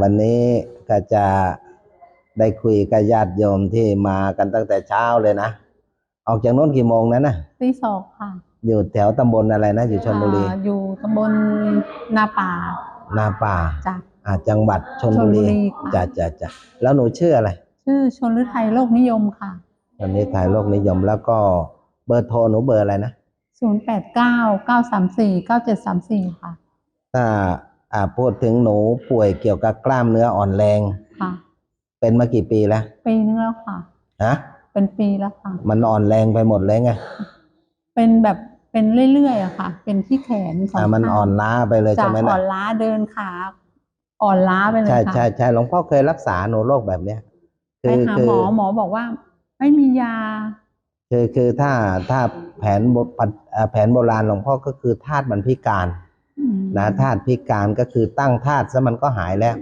วันนี้ก็จะได้คุยกับญาติโยมที่มากันตั้งแต่เช้าเลยนะ ออกจากโน้นกี่โมงนั้นนะตีสองค่ะ อยู่แถวตำบลอะไรนะ อยู่ชลบุรีอ่าอยู่ตำบลนาป่า นาป่าจ้ะอ่าจังหวัดชลบุรีชลบุรีค่ะจ้ะจ้ะจ้ะแล้วหนูชื่ออะไร ชื่อชนฤทัยโลกนิยมค่ะวันนี้ถ่ายโลกนิยมแล้วก็เบอร์โทรหนูเบอร์อะไรนะศูนย์แปดเก้าเก้าสามสี่เก้าเจ็ดสามสี่ค่ะถ้าอ่า พูดถึงหนูป่วยเกี่ยวกับกล้ามเนื้ออ่อนแรง ค่ะ เป็นมากี่ปีแล้ว ปีนึงแล้วค่ะ ฮะ เป็นปีแล้วค่ะ มันอ่อนแรงไปหมดเลยไง เป็นแบบเป็นเรื่อยๆอะค่ะ เป็นที่แขนสองอ่ามันข้างอ่อนล้าไปเลยจาใช่กไหมอ่นะอนล้าเดินขาอ่อนล้าไปเลยใช่ค่ะ ใช่ใช่หลวงพ่อเคยรักษาหนูโรคแบบเนี้ย ไปหาหมอหมอบอกว่า ไม่มียา คือคือถ้าถ้าแผนโบปัจอ่าแผนโบราณหลวงพ่อก็คือธาตุมันพิการอืม นะธาตุพิการก็คือตั้งธาตุซะมันก็หายแล้ว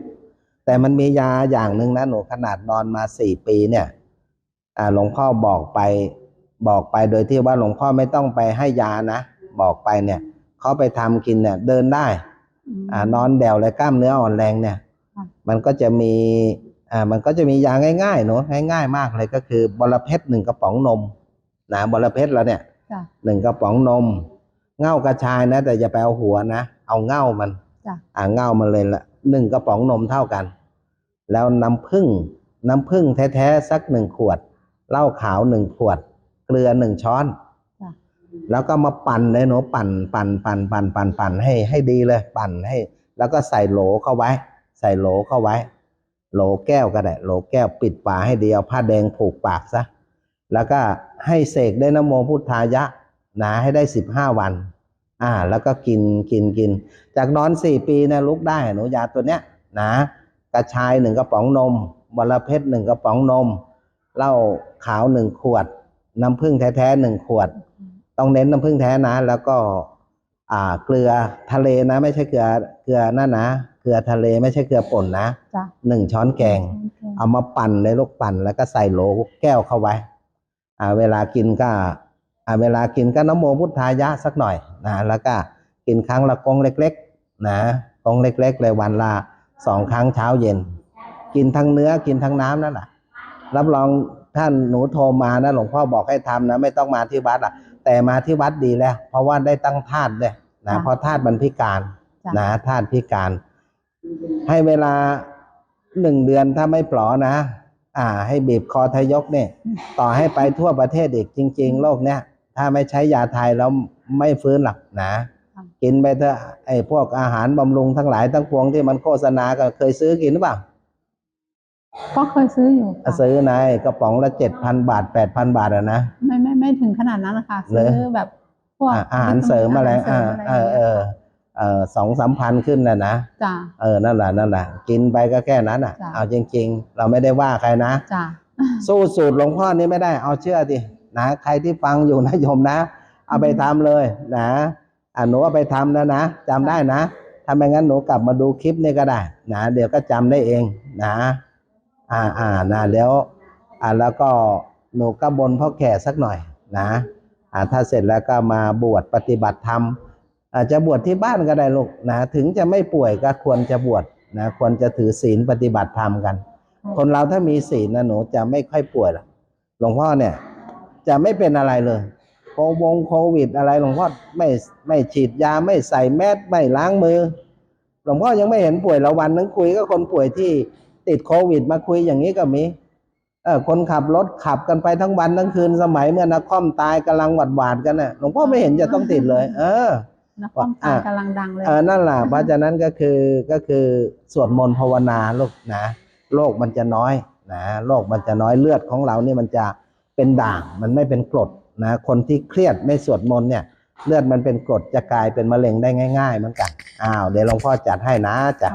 แต่มันมียาอย่างหนึ่งนะหนูขนาดนอนมาสี่ปีเนี่ยอ่าหลวงพ่อบอกไปบอกไปโดยที่ว่าหลวงพ่อไม่ต้องไปให้ยานะ บอกไปเนี่ยเขาไปทำกินเนี่ยเดินได้มอ่านอนแดวเลยกล้ามเนื้ออ่อนแรงเนี่ยค่ะมันก็จะมีอ่ามันก็จะมียาง่ายๆเนอะง่ายๆมากเลยก็คือบอระเพ็ดหนึ่งกระป๋องนมนะบอระเพ็ดแล้วเนี่ยจ้ะหนึ่งกระป๋องนม เง่ากระชายนะ แต่อย่าไปเอาหัวนะ เอาเง่ามันจ้ะอ่าเง่ามันเลยละหนึ่งกระป๋องนมเท่ากัน แล้วน้ำผึ้งน้ำผึ้งแท้ๆสักหนึ่งขวดเหล้าขาวหนึ่งขวด เกลือหนึ่งช้อนจ้ะแล้วก็มาปั่นเลยหนูปั่นปั่นปั่นปั่นปั่นปั่นให้ให้ดีเลย ปั่นให้ แล้วก็ใส่โหลเข้าไว้ ใส่โหลเข้าไว้ โหลแก้วก็ได้โหลแก้วปิดฝาให้ดีเอาผ้าแดงผูกปากซะแล้วก็ให้เสกด้วยนะโมพุทธายะ นะให้ได้สิบห้าวัน อ่า แล้วก็กินกินกิน จากนอนสี่ปีนะลุกได้หนูยาตัวเนี้ยนะกระชายหนึ่งกระป๋องนมบรเพชรหนึ่งกระป๋องนมเหล้าขาวหนึ่งขวด น้ำผึ้งแท้ๆหนึ่งขวด ต้องเน้นน้ำผึ้งแท้นะ แล้วก็อ่าเกลือทะเลนะ ไม่ใช่เกลือเกลือนั่นนะเกลือทะเลไม่ใช่เกลือป่นนะจ้ะหนึ่งช้อนแกง เอามาปั่นในลูกปั่นแล้วก็ใส่โหลแก้วเข้าไว้ อ่า เวลากินก็อ่า เวลากินก็นะโมพุทธายะสักหน่อยนะแล้วก็กินครั้งละกงเล็กๆนะกงเล็กๆเลยวันละสองครั้งเช้าเย็น กินทั้งเนื้อกินทั้งน้ำนั่นแหละรับรองท่านหนูโทรมานะหลวงพ่อบอกให้ทำนะไม่ต้องมาที่วัดอะ แต่มาที่วัดดีแล้ว เพราะว่าได้ตั้งธาตุเลยนะเพราะธาตุมันพิการจ้ะนะธาตุพิการ ให้เวลาหนึ่งเดือนถ้าไม่ปลอนะ อ่า ให้บีบคอทยกเนี่ย ต่อให้ไปทั่วประเทศอีกจริง ๆ โลกเนี้ย ถ้าไม่ใช้ยาไทยแล้วไม่ฟื้นหรอกนะค่ะกินไปเถอะไอ้พวกอาหารบำรุงทั้งหลายทั้งปวงที่มันโฆษณาก็เคยซื้อกินหรือเปล่าก็เคยซื้ออยู่ค่ะซื้อในกระป๋องละเจ็ดพันบาทแปดพันบาทอะนะไม่ไม่ไม่ถึงขนาดนั้นนะคะเหรอซื้อแบบพวกอ่าอาหารเสริมอะไรอาเอหารอเสริมอะไรเออเออเออสองสามพันขึ้นนะนะจ้ะเออนั่นแหละนั่นแหละกินไปก็แค่นั้นอะจ้ะเอาจริง ๆ เราไม่ได้ว่าใครนะจ้ะสู้สูตรหลวงพ่อนี่ไม่ได้เอาเชื่อดิ นะใครที่ฟังอยู่นะโยมนะ เอาไปทำเลยนะอะหนูเอาไปทำนะนะจำได้นะถ้าไม่งั้นหนูกลับมาดูคลิปนี่ก็ได้นะเดี๋ยวก็จำได้เองนะ อ่าอ่านะแล้วอ่าแล้วก็หนูก็บนพ่อแก่สักหน่อยนะอ่าถ้าเสร็จแล้วก็มาบวชปฏิบัติธรรมอาจจะบวชที่บ้านก็ได้ลูกนะถึงจะไม่ป่วยก็ควรจะบวชนะควรจะถือศีลปฏิบัติธรรมกัน คนเราถ้ามีศีลนะหนูจะไม่ค่อยป่วยหรอกหลวงพ่อเนี่ย จะไม่เป็นอะไรเลยโควงโควิดอะไรหลวงพ่อไม่ไม่ฉีดยาไม่ใส่แมสไม่ล้างมือ หลวงพ่อยังไม่เห็นป่วยละวันนึงคุยก็คนป่วยที่ติดโควิดมาคุยอย่างนี้ก็มีเออคนขับรถขับกันไปทั้งวันทั้งคืนสมัยเมื่อนักคอมตายกำลังหวัดหวาดกันน่ะหลวงพ่อไม่เห็นจะต้องติดเลย เออนักความตายกำลังดังเลยเออนั่นแหละเพราะฉะนั้นก็คือก็คือสวดมนต์ภาวนาลูกนะโรคมันจะน้อยนะโรคมันจะน้อยเลือดของเรานี่มันจะ เป็นด่างมันไม่เป็นกรดนะคนที่เครียดไม่สวดมนต์เนี่ยเลือดมันเป็นกรดจะกลายเป็นมะเร็งได้ง่าย ๆ เหมือนกันอ้าวเดี๋ยวหลวงพ่อจัดให้นะจ้ะ